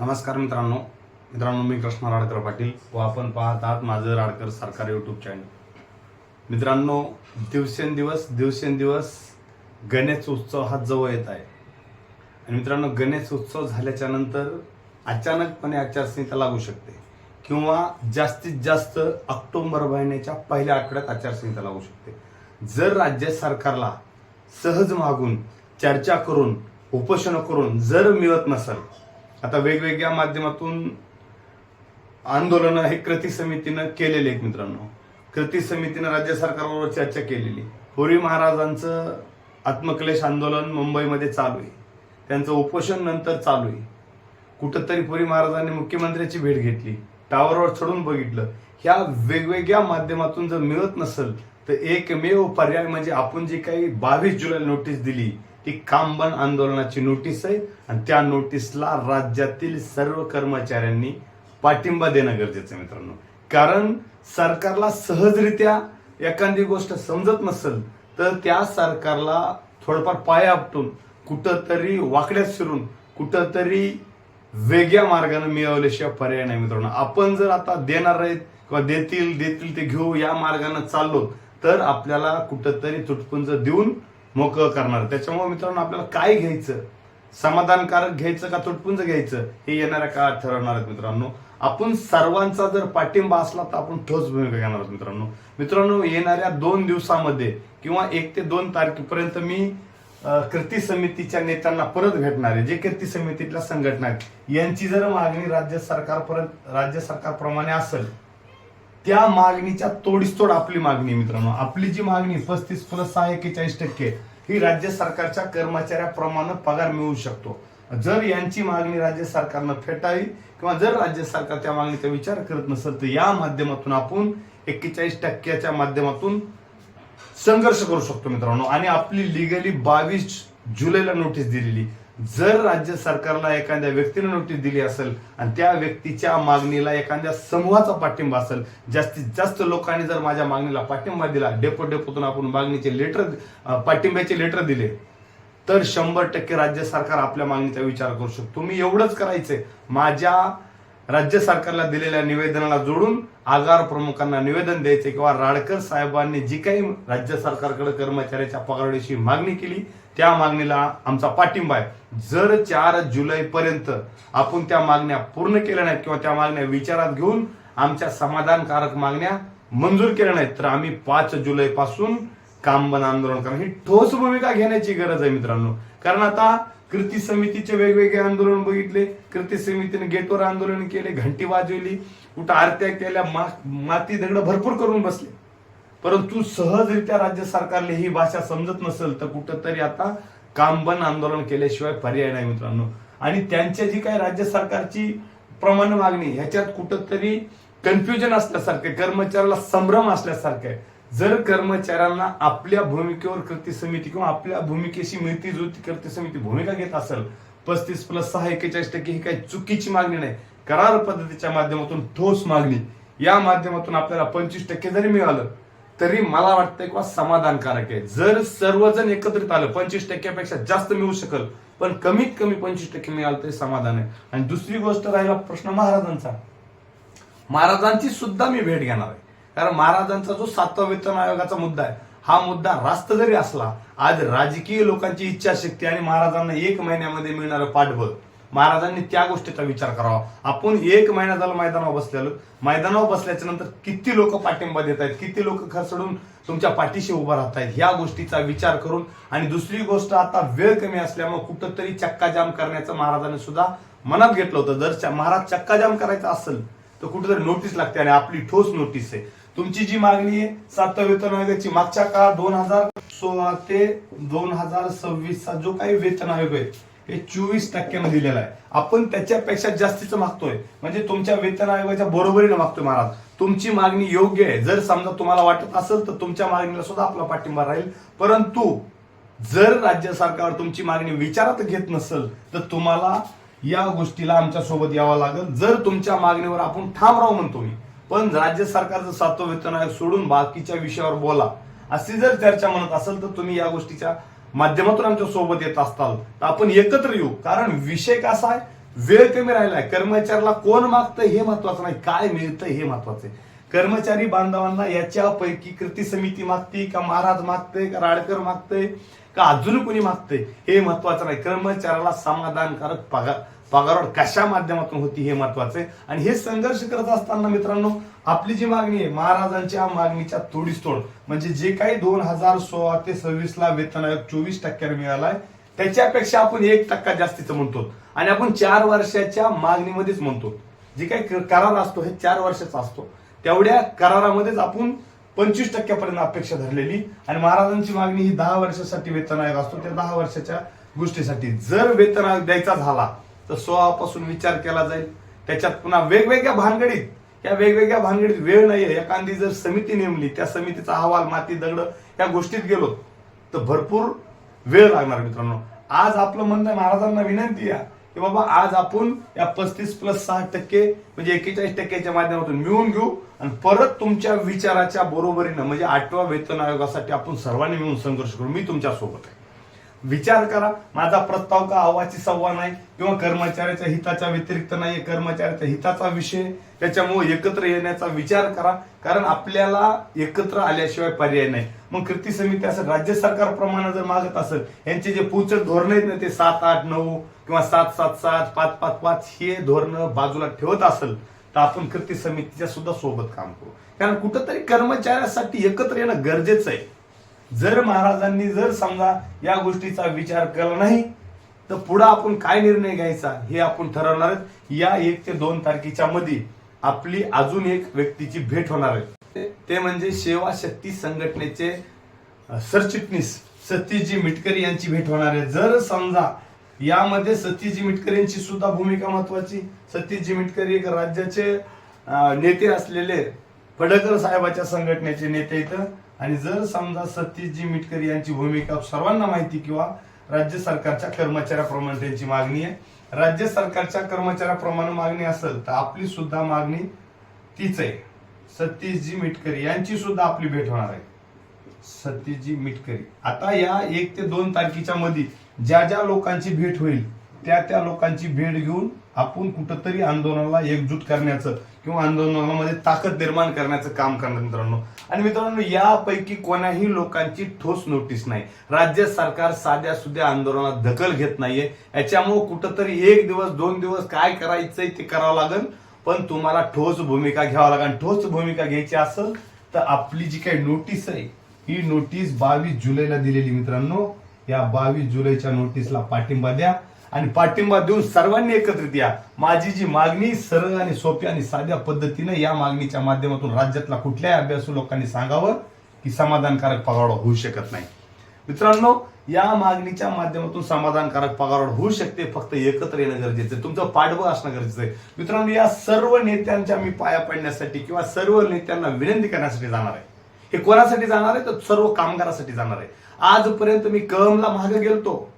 नमस्कार मित्रांनो. मित्रांनो मी कृष्णा राडकर पाटील व आपण पाहत आहात माझं राडकर सरकार यूट्यूब चॅनल मित्रांनो दिवसेंदिवस दिवसेंदिवस गणेश उत्सव हा जवळ येत आहे. आणि मित्रांनो गणेश उत्सव झाल्याच्यानंतर अचानकपणे आचारसंहिता लागू शकते किंवा जास्तीत जास्त ऑक्टोबर महिन्याच्या पहिल्या आठवड्यात आचारसंहिता लागू शकते. जर राज्य सरकारला सहज मागून चर्चा करून उपोषण करून जर मिळत नसेल आता वेगवेगळ्या माध्यमातून आंदोलनं हे कृती समितीनं केलेले आहेत मित्रांनो. कृती समितीनं राज्य सरकारबरोबर चर्चा केलेली. होरी महाराजांचं आत्मक्लेश आंदोलन मुंबईमध्ये चालू आहे. त्यांचं उपोषण नंतर चालू आहे. कुठंतरी पुरी महाराजांनी मुख्यमंत्र्याची भेट घेतली. टावरवर चढून बघितलं. ह्या वेगवेगळ्या माध्यमातून जर मिळत नसेल तर एकमेव पर्याय म्हणजे आपण जी काही बावीस जुलै नोटीस दिली ती कामबन आंदोलनाची नोटीस आहे आणि त्या नोटीसला राज्यातील सर्व कर्मचाऱ्यांनी पाठिंबा देणं गरजेचं आहे मित्रांनो. कारण सरकारला सहजरित्या एखादी गोष्ट समजत नसेल तर त्या सरकारला थोडंफार पाया आपटून कुठंतरी वाकड्यात शिरून कुठंतरी वेगळ्या मार्गाने मिळवल्याशिवाय पर्याय नाही मित्रांनो. आपण जर आता देणार आहेत किंवा देतील देतील ते घेऊ या मार्गाने चाललो तर आपल्याला कुठंतरी तुटपुंज देऊन मोकळं करणार. त्याच्यामुळे मित्रांनो आपल्याला काय घ्यायचं? समाधानकारक घ्यायचं का तुटपुंज घ्यायचं? हे येणाऱ्या काळात ठरवणार आहेत मित्रांनो. आपण सर्वांचा जर पाठिंबा असला तर आपण ठोस भूमिका घेणार आहोत मित्रांनो. मित्रांनो येणाऱ्या दोन दिवसामध्ये किंवा एक ते दोन तारखेपर्यंत मी कृती समितीच्या नेत्यांना परत भेटणार आहे. जे कृती समितीतल्या संघटना आहेत यांची जर मागणी राज्य सरकारपर्यंत राज्य सरकारप्रमाणे असेल त्या मागणीच्या तोडीसतोड आपली मागणी मित्रांनो. आपली जी मागणी पस्तीस प्लस सहा एक्केचाळीस टक्के ही राज्य सरकारच्या कर्मचाऱ्याप्रमाणे पगार मिळू शकतो. जर यांची मागणी राज्य सरकारनं फेटाळी किंवा जर राज्य सरकार त्या मागणीचा विचार करत नसेल तर या माध्यमातून आपण एक्केचाळीस टक्क्याच्या माध्यमातून संघर्ष करू शकतो मित्रांनो. आणि आपली लिगली बावीस जुलैला नोटीस दिलेली. जर राज्य सरकारला एखाद्या व्यक्तीने नोटीस दिली असेल आणि त्या व्यक्तीच्या मागणीला एखाद्या समूहाचा पाठिंबा असेल जास्तीत जास्त लोकांनी जर माझ्या मागणीला पाठिंबा दिला डेपो डेपोतून आपण मागणीचे लेटर पाठिंब्याचे लेटर दिले तर शंभर टक्के राज्य सरकार आपल्या मागणीचा विचार करू शकतो. तुम्ही एवढंच करायचंय. माझ्या राज्य सरकारला दिलेल्या निवेदनाला जोडून आगार प्रमुखांना निवेदन द्यायचे किंवा राडकर साहेबांनी जी काही राज्य सरकारकडे कर्मचाऱ्याच्या पगारवाढीची मागणी केली त्या मागणीला आमचा पाठिंबा आहे. जर चार जुलै पर्यंत आपण त्या मागण्या पूर्ण केल्या नाहीत किंवा त्या मागण्या विचारात घेऊन आमच्या समाधानकारक मागण्या मंजूर केल्या नाहीत तर आम्ही पाच जुलै पासून कामबन आंदोलन करणं ही ठोस भूमिका घेण्याची गरज आहे मित्रांनो. कारण आता कृती समितीचे वेगवेगळे आंदोलन बघितले. कृती समितीने गेटवर आंदोलन केले घंटी वाजवली कुठं आरत्या केल्या मा- माती दगड भरपूर करून बसले. परंतु सहजरित्या राज्य सरकारला ही भाषा समजत नसेल तर कुठंतरी आता कामबन आंदोलन केल्याशिवाय पर्याय नाही मित्रांनो. आणि त्यांच्या जी काही राज्य सरकारची प्रमाण मागणी ह्याच्यात कुठंतरी कन्फ्युजन असल्यासारखं कर्मचाऱ्याला संभ्रम असल्यासारखं आहे. जर कर्मचाऱ्यांना आपल्या भूमिकेवर कृती समिती किंवा आपल्या भूमिकेशी मिळती जुळती कृती समिती भूमिका घेत असेल पस्तीस प्लस सहा एक्केचाळीस टक्के ही काही चुकीची मागणी नाही. करार पद्धतीच्या माध्यमातून ठोस मागणी. या माध्यमातून आपल्याला पंचवीस टक्के जरी मिळालं तरी मला वाटतंय किंवा समाधानकारक आहे. जर सर्वजण एकत्रित आलं पंचवीस टक्क्यापेक्षा जास्त मिळू शकल पण कमीत कमी पंचवीस टक्के मिळालं तरी समाधान आहे. आणि दुसरी गोष्ट राहिला प्रश्न महाराजांचा. महाराजांची सुद्धा मी भेट घेणार आहे. कारण महाराजांचा जो सातवा वेतन आयोगाचा मुद्दा आहे हा मुद्दा रास्त जरी असला आज राजकीय लोकांची इच्छाशक्ती आणि महाराजांना एक महिन्यामध्ये मिळणारं पाठबळ महाराजांनी त्या गोष्टीचा विचार करावा. आपण एक महिना झाला मैदानावर बसलेलो. मैदानावर बसल्याच्या नंतर किती लोक पाठिंबा देत आहेत किती लोक खरसडून तुमच्या पाठीशी उभं राहत आहेत ह्या गोष्टीचा विचार करून. आणि दुसरी गोष्ट आता वेळ कमी असल्यामुळे कुठंतरी चक्का जाम करण्याचं महाराजांनी सुद्धा मनात घेतलं होतं. जर महाराज चक्काजाम करायचा असेल तर कुठेतरी नोटीस लागते आणि आपली ठोस नोटीस आहे. तुमची जी मागणी आहे सातव्या वेतन आयोगाची मागच्या काळात दोन हजार सोळा ते दोन हजार सव्वीसचा जो काही वेतन आयोग आहे हे चोवीस टक्क्यानं दिलेलं आहे. आपण त्याच्यापेक्षा जास्तीचं मागतोय. म्हणजे तुमच्या वेतन आयोगाच्या बरोबरीनं मागतोय महाराज. तुमची मागणी योग्य आहे. जर समजा तुम्हाला वाटत असेल तर तुमच्या मागणीला सुद्धा आपला पाठिंबा राहील. परंतु जर राज्य सरकार तुमची मागणी विचारात घेत नसेल तर तुम्हाला या गोष्टीला आमच्यासोबत यावं लागेल. जर तुमच्या मागणीवर आपण ठाम राहू म्हणतो मी. पण राज्य सरकारचं सातवं वेतन आयोग सोडून बाकीच्या विषयावर बोला. अशी जर चर्चा म्हणत असेल तर तुम्ही या गोष्टीच्या माध्यमातून आमच्यासोबत येत असताल तर आपण एकत्र येऊ. कारण विषय कसा आहे? वेळ कमी राहिलाय. कर्मचाऱ्याला कोण मागतंय हे महत्वाचं नाही. काय मिळतंय हे महत्वाचं आहे. कर्मचारी बांधवांना याच्यापैकी कृती समिती मागते का महाराज मागतंय का राडकर मागतंय का अजून कोणी मागतंय हे महत्वाचं नाही. कर्मचाऱ्याला समाधानकारक पगार पगारवाढ कशा माध्यमातून होती हे महत्वाचं आहे. आणि हे संघर्ष करत असताना मित्रांनो आपली जी मागणी आहे महाराजांच्या मागणीच्या तोडीस तोड म्हणजे जे काही दोन हजार सोळा ते सव्वीस ला वेतन आयोग चोवीस टक्क्याने मिळालाय त्याच्यापेक्षा आपण एक टक्का जास्तीचं म्हणतो. आणि आपण चार वर्षाच्या मागणीमध्येच म्हणतो. जे काही करार असतो हे चार वर्षाचा असतो. तेवढ्या करारामध्येच आपण पंचवीस टक्क्यापर्यंत अपेक्षा धरलेली. आणि महाराजांची मागणी ही दहा वर्षासाठी वेतन आयोग असतो त्या दहा वर्षाच्या गोष्टीसाठी. जर वेतन आयोग द्यायचा झाला तर सोळापासून विचार केला जाईल. त्याच्यात पुन्हा वेगवेगळ्या भानगडीत या वेगवेगळ्या भानगडीत वेळ नाहीये एखादी जर समिती नेमली त्या समितीचा अहवाल माती दगड या गोष्टीत गेलो तर भरपूर वेळ लागणार मित्रांनो. आज आपलं म्हणणं महाराजांना विनंती आहे की बाबा आज आपण या पस्तीस प्लस सहा टक्के म्हणजे एकेचाळीस टक्क्याच्या माध्यमातून मिळून घेऊ आणि परत तुमच्या विचाराच्या बरोबरीनं म्हणजे आठव्या वेतन आयोगासाठी आपण सर्वांनी मिळून संघर्ष करू. मी तुमच्यासोबत आहे. विचार करा. माझा प्रस्ताव का आवाची सव्वा नाही किंवा कर्मचाऱ्याच्या हिताच्या व्यतिरिक्त नाही कर्मचाऱ्याच्या हिताचा विषय? त्याच्यामुळे एकत्र येण्याचा विचार करा. कारण आपल्याला एकत्र आल्याशिवाय पर्याय नाही. मग कृती समिती असं राज्य सरकारप्रमाणे जर मागत असेल यांचे जे पुढचं धोरण आहेत ना ते सात आठ नऊ किंवा सात सात सात पाच पाच पाच हे धोरण बाजूला ठेवत असेल तर आपण कृती समितीच्या सुद्धा सोबत काम करू. कारण कुठंतरी कर्मचाऱ्यासाठी एकत्र येणं गरजेचं आहे. जर महाराजांनी जर समजा या गोष्टीचा विचार केला नाही तर पुढे आपण काय निर्णय घ्यायचा हे आपण ठरवणार या एक ते दोन तारखेच्या मध्ये आपली अजून एक व्यक्तीची भेट होणार आहे. ते- म्हणजे सेवा शक्ती संघटनेचे सरचिटणीस सतीशजी मिटकरी यांची भेट होणार आहे. जर समजा यामध्ये सतीशजी मिटकरी यांची सुद्धा भूमिका महत्वाची सतीशजी मिटकरी एक राज्याचे नेते असलेले फडकर साहेबाच्या संघटनेचे नेते इथं आणि जर समजा सतीशजी मिटकरी यांची भूमिका सर्वांना माहिती किंवा राज्य सरकारच्या कर्मचाऱ्याप्रमाणे त्यांची मागणी आहे राज्य सरकारच्या कर्मचाऱ्याप्रमाणे मागणी असेल तर आपली सुद्धा मागणी तीच आहे. सतीशजी मिटकरी यांची सुद्धा आपली भेट होणार आहे. सतीशजी मिटकरी. आता या एक ते दोन तारखेच्या मध्ये ज्या ज्या लोकांची भेट होईल त्या त्या लोकांची भेट घेऊन आपण कुठंतरी आंदोलनाला एकजूट करण्याचं किंवा आंदोलनामध्ये ताकद निर्माण करण्याचं काम करणार मित्रांनो. आणि मित्रांनो यापैकी कोणाही लोकांची ठोस नोटीस नाही. राज्य सरकार साध्या सुध्या आंदोलनात दखल घेत नाहीये. याच्यामुळे कुठंतरी एक दिवस दोन दिवस काय करायचंय ते करावं लागेल. पण तुम्हाला ठोस भूमिका घ्यावं लागेल. ठोस भूमिका घ्यायची असेल तर आपली जी काही नोटीस आहे ही नोटीस बावीस जुलैला दिलेली मित्रांनो. या बावीस जुलैच्या नोटीसला पाठिंबा द्या. आणि पाठिंबा देऊन सर्वांनी एकत्रित या. माझी जी मागणी सरळ आणि सोपी आणि साध्या पद्धतीने या मागणीच्या माध्यमातून राज्यातला कुठल्याही अभ्यासू लोकांनी सांगावं की समाधानकारक पगार होऊ शकत नाही. मित्रांनो या मागणीच्या माध्यमातून समाधानकारक पगारवाढ होऊ शकते फक्त एकत्र येणं गरजेचं आहे. तुमचं पाठबळ असणं गरजेचं आहे. मित्रांनो या सर्व नेत्यांच्या मी पाया पडण्यासाठी किंवा सर्व नेत्यांना विनंती करण्यासाठी जाणार आहे. हे कोणासाठी जाणार आहे? तर सर्व कामगारासाठी जाणार आहे. आजपर्यंत मी कळमला मागे गेलतो.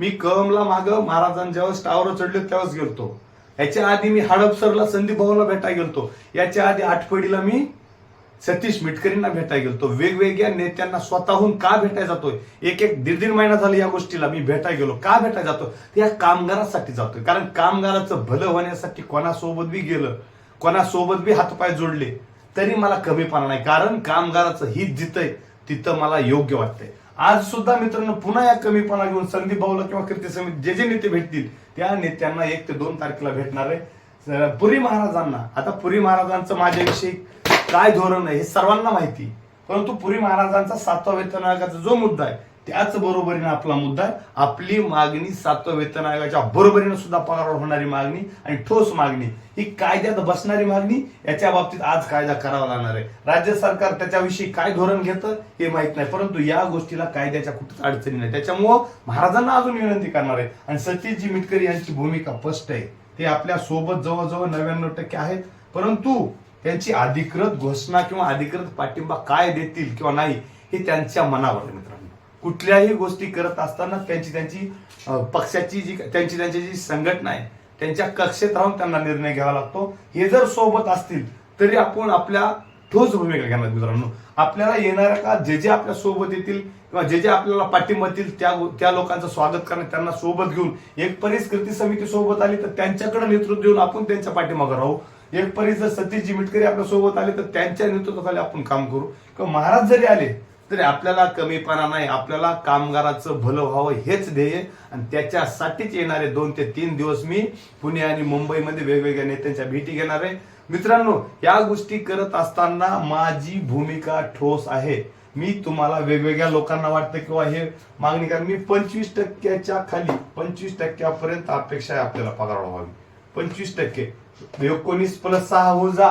मी कळमला माग महाराजांना जेव्हा टावर चढले तेव्हाच गेलतो. याच्या आधी मी हडपसरला संदीप भाऊला भेटा गेलतो. याच्या आधी आठवडीला मी सतीश मिटकरींना भेटायला गेलतो. वेगवेगळ्या नेत्यांना स्वतःहून का भेटायला जातोय? एक एक दीड दीड महिना झाला या गोष्टीला मी भेटायला गेलो. का भेटायला जातो? ते या कामगारासाठी जातोय. कारण कामगाराचं भलं होण्यासाठी कोणासोबत बी गेलं कोणासोबत बी हातपाय जोडले तरी मला कमीपणा नाही. कारण कामगाराचं हित जिथंय तिथं मला योग्य वाटतंय. आज सुद्धा मित्रांनो पुन्हा या कमीपणा घेऊन संदीप भाऊला किंवा कीर्ती समिती जे जे नेते भेटतील त्या नेत्यांना एक ते दोन तारखेला भेटणार आहे. पुरी महाराजांना आता पुरी महाराजांचं माझ्याविषयी काय धोरण आहे हे सर्वांना माहिती. परंतु पुरी महाराजांचा सातवा वेतन आयोगाचा जो मुद्दा आहे त्याच बरोबरीनं आपला मुद्दा आहे आपली मागणी सातव्या वेतन आयोगाच्या बरोबरीने सुद्धा पगारावर होणारी मागणी आणि ठोस मागणी. ही कायद्यात बसणारी मागणी याच्या बाबतीत आज कायदा करावा लागणार आहे. राज्य सरकार त्याच्याविषयी काय धोरण घेतं हे माहीत नाही. परंतु या गोष्टीला कायद्याच्या कुठेच अडचणी नाही. त्याच्यामुळं महाराजांना अजून विनंती करणार आहे. आणि सतीशजी मिटकरी यांची भूमिका स्पष्ट आहे. ते आपल्यासोबत जवळजवळ नव्याण्णव टक्के आहेत. परंतु त्यांची अधिकृत घोषणा किंवा अधिकृत पाठिंबा काय देतील किंवा नाही हे त्यांच्या मनावर आहे मित्रांनो. कुठल्याही गोष्टी करत असताना त्यांची त्यांची पक्षाची जी त्यांची त्यांची जी संघटना आहे त्यांच्या कक्षेत राहून त्यांना निर्णय घ्यावा लागतो. हे जर सोबत असतील तरी आपण आपल्या ठोस भूमिका घेणार मित्रांनो. आपल्याला येणाऱ्या का जे जे आपल्यासोबत येतील किंवा जे जे आपल्याला पाठिंबा देतील त्या त्या लोकांचं स्वागत करणं त्यांना सोबत घेऊन एक परिस्कृती समिती सोबत आली तर त्यांच्याकडे नेतृत्व देऊन आपण त्यांच्या पाठीमागे राहू. एक परी जर सतीशजी मिटकरी आपल्यासोबत आले तर त्यांच्या नेतृत्वाखाली आपण काम करू. किंवा महाराज जरी आले तरी आपल्याला कमीपणा नाही आपल्याला कामगाराचं भलं व्हावं हेच ध्येय. आणि त्याच्यासाठीच येणारे दोन ते तीन दिवस मी पुणे आणि मुंबईमध्ये वेगवेगळ्या नेत्यांच्या भेटी घेणार आहे. मित्रांनो या गोष्टी करत असताना माझी भूमिका ठोस आहे. मी तुम्हाला वेगवेगळ्या लोकांना वाटतं किंवा हे मागणी करा. मी पंचवीस टक्क्याच्या खाली पंचवीस टक्क्यापर्यंत अपेक्षा आहे आपल्याला पगार व्हावी. पंचवीस टक्के. एकोणीस प्लस सहा होऊ जा.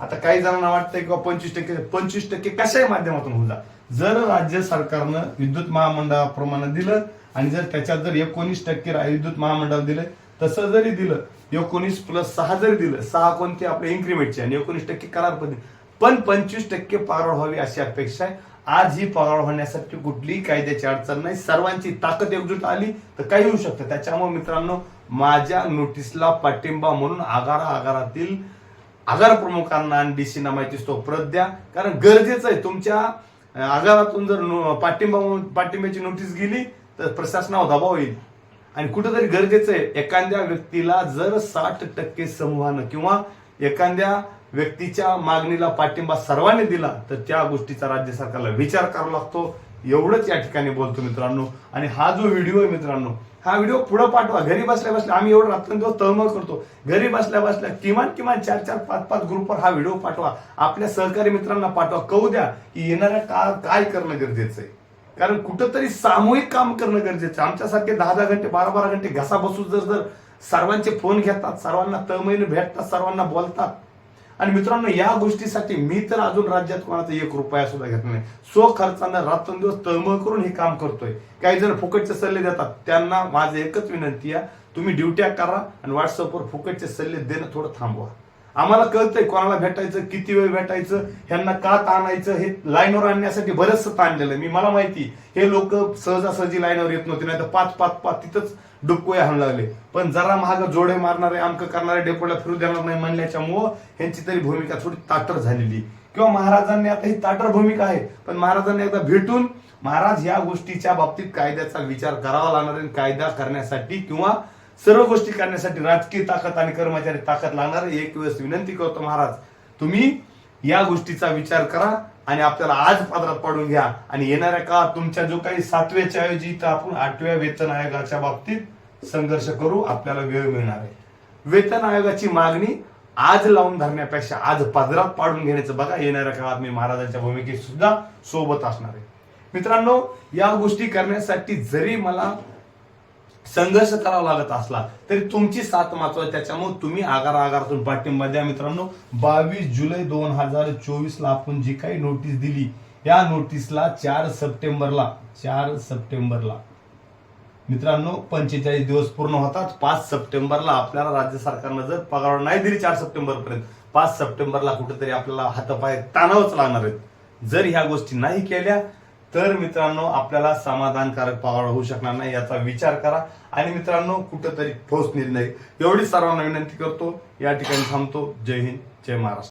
आता काही जणांना वाटतंय किंवा पंचवीस टक्के पंचवीस टक्के कशाही माध्यमातून होऊन जा. जर राज्य सरकारनं विद्युत महामंडळाप्रमाणे दिलं आणि जर त्याच्यात जर एकोणीस टक्के विद्युत महामंडळ दिलं तसं जरी दिलं एकोणीस प्लस सहा जरी दिलं सहा कोणते आपले इन्क्रीमेंटचे आणि एकोणीस टक्के करार पण पण पंचवीस टक्के पगार व्हावी अशी अपेक्षा आहे. आज ही पगार होण्यासाठी कुठलीही कायद्याची अडचण नाही. सर्वांची ताकद एकजूट आली तर काही होऊ शकतं. त्याच्यामुळे मित्रांनो माझ्या नोटीसला पाठिंबा म्हणून आगारा आगारातील आगार प्रमुखांना आणि डीसीना माहिती असतो परत द्या. कारण गरजेचं आहे तुमच्या आजारातून आगारातून जर नो- पाठिंबा पाठिंब्याची नोटीस गेली तर प्रशासनावर दबाव येईल. आणि कुठेतरी गरजेचं आहे एखाद्या व्यक्तीला जर साठ टक्के समूहानं किंवा एखाद्या व्यक्तीच्या मागणीला पाठिंबा सर्वांनी दिला तर त्या गोष्टीचा राज्य सरकारला विचार करावा लागतो. एवढंच या ठिकाणी बोलतो मित्रांनो. आणि हा जो व्हिडिओ आहे मित्रांनो हा व्हिडिओ पुढे पाठवा. घरी बसल्या बसल्या आम्ही एवढं रात्रंदिवस तळमळ करतो. घरी बसल्या बसल्या किमान किमान चार चार पाच पाच ग्रुपवर हा व्हिडिओ पाठवा. आपल्या सहकारी मित्रांना पाठवा. कळू द्या की येणाऱ्या काळ काय करणं गरजेचं आहे. कारण कुठंतरी सामूहिक काम करणं गरजेचं आहे. आमच्यासारखे दहा दहा घंटे बारा बारा घंटे घसा बसून जर जर सर्वांचे फोन घेतात सर्वांना तळमळीने भेटतात सर्वांना बोलतात आणि मित्रांनो या गोष्टीसाठी मी तर अजून राज्यात कोणाचा एक रुपया सुद्धा घेतला नाही. सो खर्चानं रात्रंदिवस तळमळ करून हे काम करतोय. काही जण फुकटचे सल्ले देतात. त्यांना माझं एकच विनंती आहे तुम्ही ड्युट्या करा आणि व्हॉट्सअपवर फुकटचे सल्ले देणं थोडं थांबवा. आम्हाला कळतंय कोणाला भेटायचं किती वेळ भेटायचं ह्यांना का ताणायचं हे लाईनवर आणण्यासाठी बरंचसं ताणलेलं आहे. मी मला माहिती हे लोक सहजासहजी लाईनवर येत नव्हते नाही तर पाच पाच पाच तिथंच डुबकोय हाणू लागले. पण जरा महाग जोडे मारणारे आमक करणारे डेपोला फिरू देणार नाही म्हणल्याच्यामुळं ह्यांची तरी भूमिका थोडी ताटर झालेली किंवा महाराजांनी आता ही ताटर भूमिका आहे पण महाराजांनी एकदा भेटून महाराज या गोष्टीच्या बाबतीत कायद्याचा विचार करावा लागणार आणि कायदा करण्यासाठी किंवा सर्व गोष्टी करण्यासाठी राजकीय ताकद आणि कर्मचारी ताकद लागणार एक वेळेस विनंती करतो महाराज तुम्ही या गोष्टीचा विचार करा आणि आपल्याला आज पदरात पाडून घ्या. आणि येणाऱ्या काळात तुमच्या जो काही सातव्याच्या ऐवजी तर आपण आठव्या वेतन आयोगाच्या बाबतीत संघर्ष करू आपल्याला वेळ मिळणार आहे. वेतन आयोगाची मागणी आज लावून धरण्यापेक्षा आज पदरात पाडून घेण्याचं बघा. येणाऱ्या काळात मी महाराजांच्या भूमिकेत सुद्धा सोबत असणार आहे. मित्रांनो या गोष्टी करण्यासाठी जरी मला संघर्ष करावा लागत असला तरी तुमची साथ महत्वाची त्याच्यामुळे तुम्ही आगार आगारातून पाठिंबा द्या मित्रांनो. बावीस जुलै दोन हजार चोवीस ला आपण जी काही नोटीस दिली या नोटीसला चार सप्टेंबरला चार सप्टेंबरला. मित्रांनो पंचेचाळीस दिवस पूर्ण होतात. पाच सप्टेंबरला आपल्याला राज्य सरकारनं जर पगार नाही दिली चार सप्टेंबर पर्यंत पाच सप्टेंबरला कुठेतरी आपल्याला हातापाय ताणावच लागणार आहेत. जर ह्या गोष्टी नाही केल्या तर मित्रांनो आपल्याला समाधानकारक पावर होऊ शकणार नाही याचा विचार करा. आणि मित्रांनो कुठंतरी ठोस निर्णय. एवढी सर्वांना विनंती करतो. या ठिकाणी थांबतो. जय हिंद जय महाराष्ट्र.